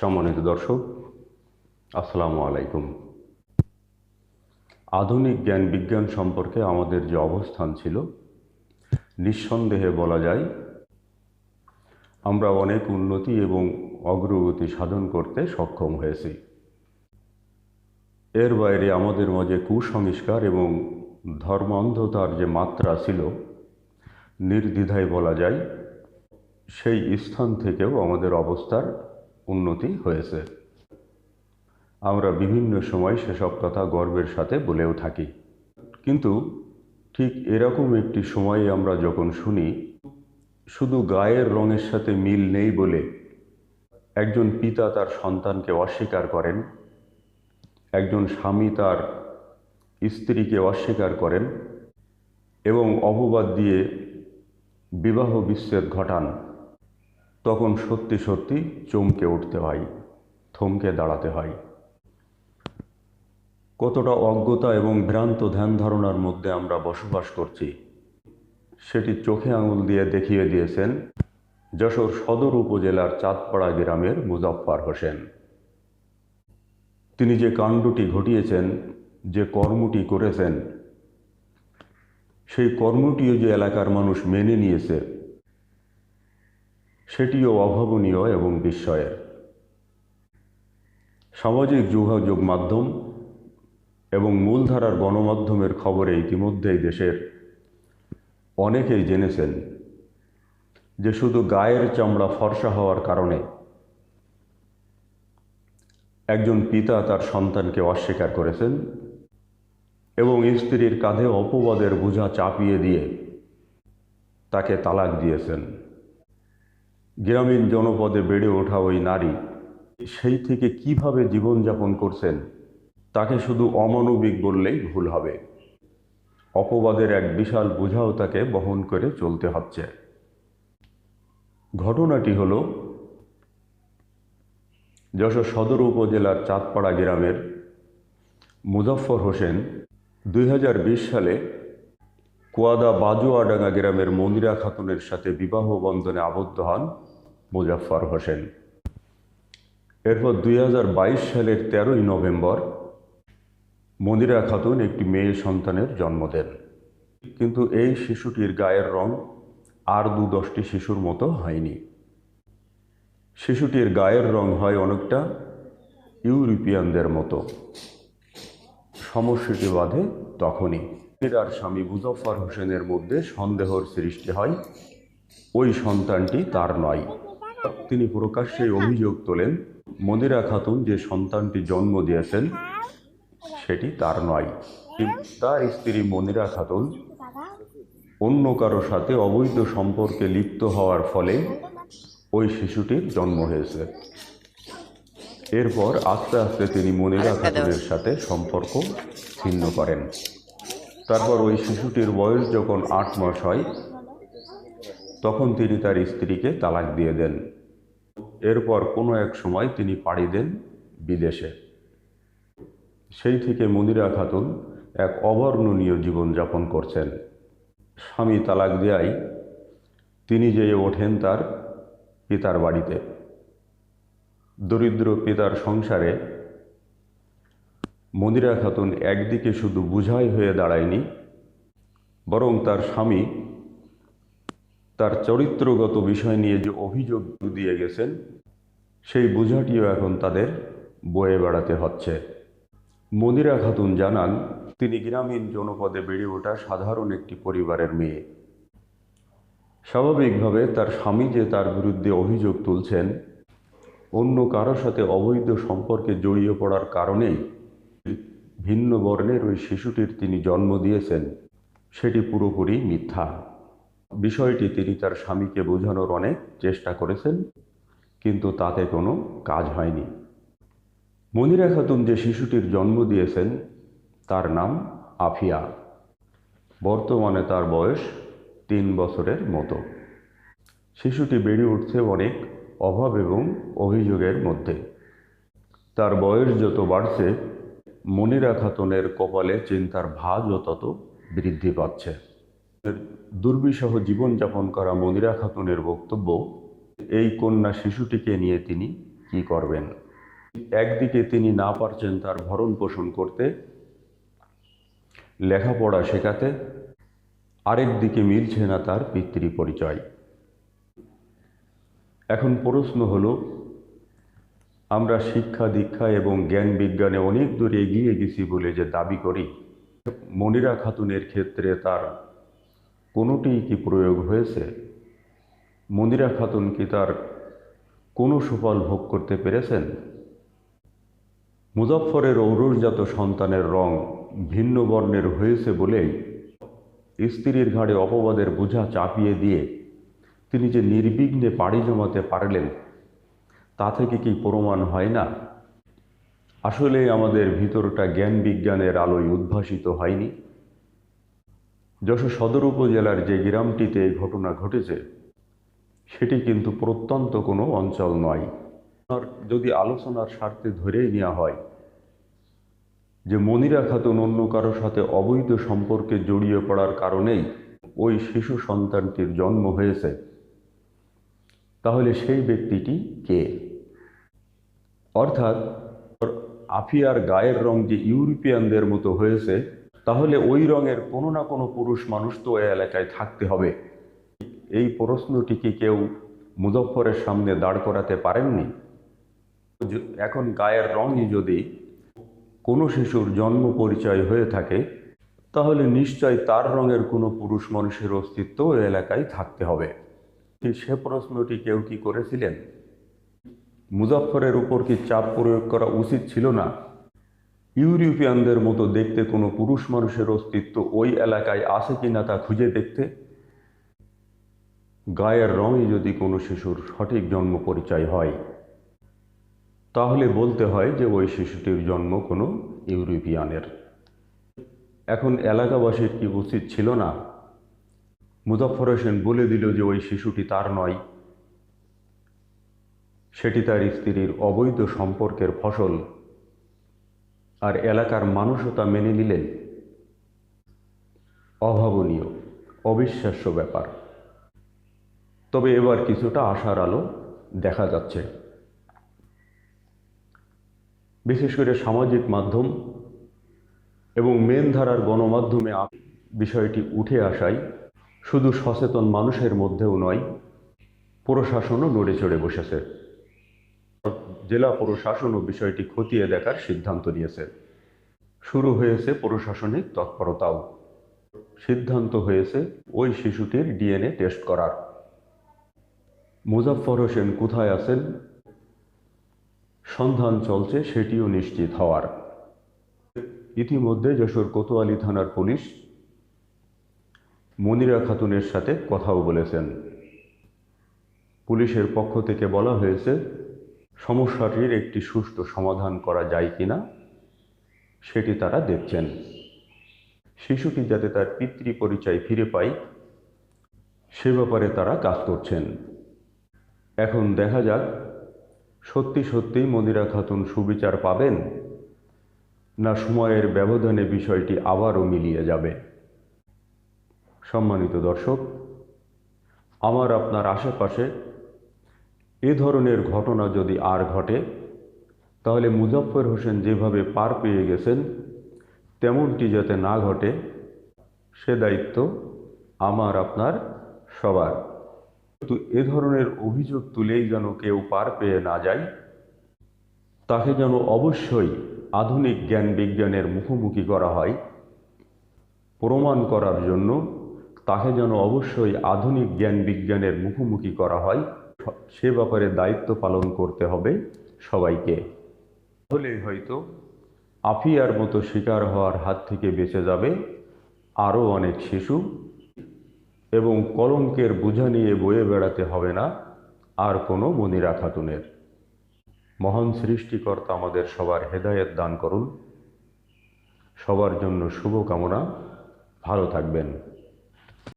সম্মানিত দর্শক, আসসালামু আলাইকুম। আধুনিক জ্ঞান বিজ্ঞান সম্পর্কে আমাদের যে অবস্থান ছিল, নিঃসন্দেহে বলা যায়, আমরা অনেক উন্নতি এবং অগ্রগতি সাধন করতে সক্ষম হয়েছি। এর বাইরে আমাদের মাঝে কুসংস্কার এবং ধর্মান্ধতার যে মাত্রা ছিল, নির্দ্বিধায় বলা যায়, সেই স্থান থেকেও আমাদের অবস্থার উন্নতি হয়েছে। আমরা বিভিন্ন সময় সেসব কথা গর্বের সাথে বলেও থাকি। কিন্তু ঠিক এরকম একটি সময়ে আমরা যখন শুনি, শুধু গায়ের রঙের সাথে মিল নেই বলে একজন পিতা তার সন্তানকে অস্বীকার করেন, একজন স্বামী তার স্ত্রীকে অস্বীকার করেন এবং অপবাদ দিয়ে বিবাহ বিচ্ছেদ ঘটান। তখন সত্যি সত্যি চমকে উঠতে হয়, থমকে দাঁড়াতে হয়। কতটা অজ্ঞতা এবং ভ্রান্ত ধ্যান ধারণার মধ্যে আমরা বসবাস করছি, সেটি চোখে আঙুল দিয়ে দেখিয়ে দিয়েছেন যশোর সদর উপজেলার চাঁদপাড়া গ্রামের মুজফ্ফর হোসেন। তিনি যে কাণ্ডটি ঘটিয়েছেন, যে কর্মটি করেছেন, সেই কর্মটিও যে এলাকার মানুষ মেনে নিয়েছে সেটিও অভাবনীয় এবং বিস্ময়ের। সামাজিক যোগাযোগ মাধ্যম এবং মূলধারার গণমাধ্যমের খবরে ইতিমধ্যেই দেশের অনেকেই জেনেছেন যে শুধু গায়ের চামড়া ফর্সা হওয়ার কারণে একজন পিতা তার সন্তানকে অস্বীকার করেছেন এবং স্ত্রীর কাঁধে অপবাদের বোঝা চাপিয়ে দিয়ে তাকে তালাক দিয়েছেন। গ্রামীণ জনপদে বেড়ে ওঠা ওই নারী, সেই থেকে কীভাবে জীবনযাপন করছেন, তাকে শুধু অমানবিক বললেই ভুল হবে। অপবাদের এক বিশাল বোঝাও তাকে বহন করে চলতে হচ্ছে। ঘটনাটি হল, যশোর সদর উপজেলার চাঁদপাড়া গ্রামের মুজফ্ফর হোসেন দুই হাজার বিশ সালে কুয়াদা বাজুয়াডাঙ্গা গ্রামের মন্দিরা খাতুনের সাথে বিবাহ বন্ধনে আবদ্ধ হন মুজাফফর হোসেন। এরপর দুই হাজার বাইশ সালের তেরোই নভেম্বর মন্দিরা খাতুন একটি মেয়ে সন্তানের জন্ম দেন। কিন্তু এই শিশুটির গায়ের রং আর দু দশটি শিশুর মতো হয়নি। শিশুটির গায়ের রং হয় অনেকটা ইউরোপিয়ানদের মতো। সমস্যাটি বাধে তখনই। আর স্বামী মুজফ্ফর হোসেনের মধ্যে সন্দেহর সৃষ্টি হয়, ওই সন্তানটি তার নয়। তিনি প্রকাশ্যে অভিযোগ তোলেন মদিরা খাতুন যে সন্তানটি জন্ম দিয়েছেন সেটি তার নয়। তার স্ত্রী মনিরা খাতুন অন্য কারও সাথে অবৈধ সম্পর্কে লিপ্ত হওয়ার ফলে ওই শিশুটির জন্ম হয়েছে। এরপর আস্তে আস্তে তিনি মনিরা খাতুনের সাথে সম্পর্ক ছিন্ন করেন। তারপর ওই শিশুটির বয়স যখন আট মাস হয় তখন তিনি তার স্ত্রীকে তালাক দিয়ে দেন। এরপর কোনো এক সময় তিনি পাড়ি দেন বিদেশে। সেই থেকে মনিরা খাতুন এক অবর্ণনীয় জীবনযাপন করছেন। স্বামী তালাক দেয়াই তিনি যেয়ে ওঠেন তার পিতার বাড়িতে। দরিদ্র পিতার সংসারে মনিরা খাতুন একদিকে শুধু বুঝাই হয়ে দাঁড়ায়নি, বরং তার স্বামী তার চরিত্রগত বিষয় নিয়ে যে অভিযোগ দিয়ে গেছেন, সেই বোঝাটিও এখন তাদের বয়ে বেড়াতে হচ্ছে। মনিরা খাতুন জানান, তিনি গ্রামীণ জনপদে বেড়ে ওঠা সাধারণ একটি পরিবারের মেয়ে। স্বাভাবিকভাবে তার স্বামী যে তার বিরুদ্ধে অভিযোগ তুলছেন, অন্য কারও সাথে অবৈধ সম্পর্কে জড়িয়ে পড়ার কারণেই ভিন্ন বর্ণের ওই শিশুটির তিনি জন্ম দিয়েছেন, সেটি পুরোপুরি মিথ্যা। বিষয়টি তিনি তার স্বামীকে বোঝানোর অনেক চেষ্টা করেছেন, কিন্তু তাতে কোনো কাজ হয়নি। মনিরা খাতুন যে শিশুটির জন্ম দিয়েছেন, তার নাম আফিয়া। বর্তমানে তার বয়স তিন বছরের মতো। শিশুটি বেড়ে উঠছে অনেক অভাব এবং অভিযোগের মধ্যে। তার বয়স যত বাড়ছে, মনিরা খাতুনের কপালে চিন্তার ভাজও তত বৃদ্ধি পাচ্ছে। দুর্বিষহ জীবনযাপন করা মনিরা খাতুনের বক্তব্য, এই কন্যা শিশুটিকে নিয়ে তিনি কি করবেন? একদিকে তিনি না পারছেন তার ভরণ পোষণ করতে, লেখাপড়া শেখাতে আরেক দিকে মিলছে না তার পিতৃ পরিচয় এখন প্রশ্ন হলো, আমরা শিক্ষা, দীক্ষা এবং জ্ঞান বিজ্ঞানে অনেক দূর এগিয়ে গেছি বলে যে দাবি করি, মনিরা খাতুনের ক্ষেত্রে তার কোনোটিই কি প্রয়োগ হয়েছে? মন্দিরা খাতুন কি তার কোনো সুফল ভোগ করতে পেরেছেন? মুজফ্ফরের ঔরসজাত সন্তানের রং ভিন্ন বর্ণের হয়েছে বলেই স্ত্রীর ঘাড়ে অপবাদের বোঝা চাপিয়ে দিয়ে তিনি যে নির্বিঘ্নে পাড়ি জমাতে পারলেন, তা থেকে কি প্রমাণ হয় না? আসলে আমাদের ভিতরটা জ্ঞান বিজ্ঞানের আলোয় উদ্ভাসিত হয়নি। যশোর সদর উপজেলার যে গ্রামটিতে এই ঘটনা ঘটেছে, সেটি কিন্তু প্রত্যন্ত কোনো অঞ্চল নয়। যদি আলোচনার স্বার্থে ধরেই নেওয়া হয় যে মনিরা খাতুন অন্য কারোর সাথে অবৈধ সম্পর্কে জড়িয়ে পড়ার কারণেই ওই শিশু সন্তানটির জন্ম হয়েছে, তাহলে সেই ব্যক্তিটি কে? অর্থাৎ, আফিয়ার গায়ের রং যে ইউরোপিয়ানদের মতো হয়েছে তাহলে ওই রঙের কোনো না কোনো পুরুষ মানুষ তো ওই এলাকায় থাকতে হবে। এই প্রশ্নটিকে কেউ মুজফ্ফরের সামনে দাঁড় করাতে পারেননি? এখন গায়ের রঙই যদি কোনো শিশুর জন্ম পরিচয় হয়ে থাকে, তাহলে নিশ্চয় তার রঙের কোনো পুরুষ মানুষের অস্তিত্ব ওই এলাকায় থাকতে হবে। সে প্রশ্নটি কেউ কি করেছিলেন? মুজফ্ফরের উপর কি চাপ প্রয়োগ করা উচিত ছিল না? ইউরোপিয়ানদের মতো দেখতে কোনো পুরুষ মানুষের অস্তিত্ব ওই এলাকায় আছে কিনা তা খুঁজে দেখতে, গায়ের রঙই যদি কোনো শিশুর সঠিক জন্ম পরিচয় হয়, তাহলে বলতে হয় যে ওই শিশুটির জন্ম কোনো ইউরোপিয়ানের। এখন এলাকাবাসীর কি উচিত ছিল না? মুজফর হোসেন বলে দিল যে ওই শিশুটি তার নয়। সেটি তার স্ত্রীর অবৈধ সম্পর্কের ফসল। আর এলাকার মানুষও তা মেনে নিলেন। অভাবনীয়, অবিশ্বাস্য ব্যাপার। তবে এবার কিছুটা আশার আলো দেখা যাচ্ছে। বিশেষ করে সামাজিক মাধ্যম এবং মেন ধারার গণমাধ্যমে বিষয়টি উঠে আসায় শুধু সচেতন মানুষের মধ্যেও নয়, প্রশাসনও নড়ে চড়ে বসেছে। জেলা প্রশাসনও বিষয়টি খতিয়ে দেখার সিদ্ধান্ত নিয়েছে। শুরু হয়েছে প্রশাসনিক তৎপরতাও। সিদ্ধান্ত হয়েছে ওই শিশুটির ডিএনএ টেস্ট করার। মুজাফফর হোসেন কোথায় আছেন? সন্ধান চলছে, সেটিও নিশ্চিত হওয়ার। ইতিমধ্যে যশোর কোতোয়ালি থানার পুলিশ মনিরা খাতুনের সাথে কথাও বলেছেন। পুলিশের পক্ষ থেকে বলা হয়েছে সমস্যাটির একটি সুষ্ঠু সমাধান করা যায় কিনা, সেটি তারা দেখছেন। শিশুটি যাতে তার পিতৃ পরিচয় ফিরে পায়, সে ব্যাপারে তারা কাজ করছেন। এখন দেখা যাক, সত্যি সত্যিই মনিরা খাতুন সুবিচার পাবেন, না সময়ের ব্যবধানে বিষয়টি আবারও মিলিয়ে যাবে। সম্মানিত দর্শক, আমার আপনার আশেপাশে এ ধরনের ঘটনা যদি আর ঘটে, তাহলে মুজফ্ফর হোসেন যেভাবে পার পেয়ে গেছেন, তেমনটি যাতে না ঘটে, সে দায়িত্ব আমার, আপনার, সবার। কিন্তু এ ধরনের অভিযোগ তুলেই যেন কেউ পার পেয়ে না যায়, তাকে যেন অবশ্যই আধুনিক জ্ঞান বিজ্ঞানের মুখোমুখি করা হয়, প্রমাণ করার জন্য তাকে যেন অবশ্যই আধুনিক জ্ঞান বিজ্ঞানের মুখোমুখি করা হয় সে ব্যাপারে দায়িত্ব পালন করতে হবে সবাইকে। হলেই হয়তো আফিয়ার মতো শিকার হওয়ার হাত থেকে বেঁচে যাবে আরও অনেক শিশু এবং কলঙ্কের বোঝা নিয়ে বয়ে বেড়াতে হবে না আর কোনো মনিরা খাতুনের। মহান সৃষ্টিকর্তা আমাদের সবার হেদায়েত দান করুন। সবার জন্য শুভকামনা। ভালো থাকবেন।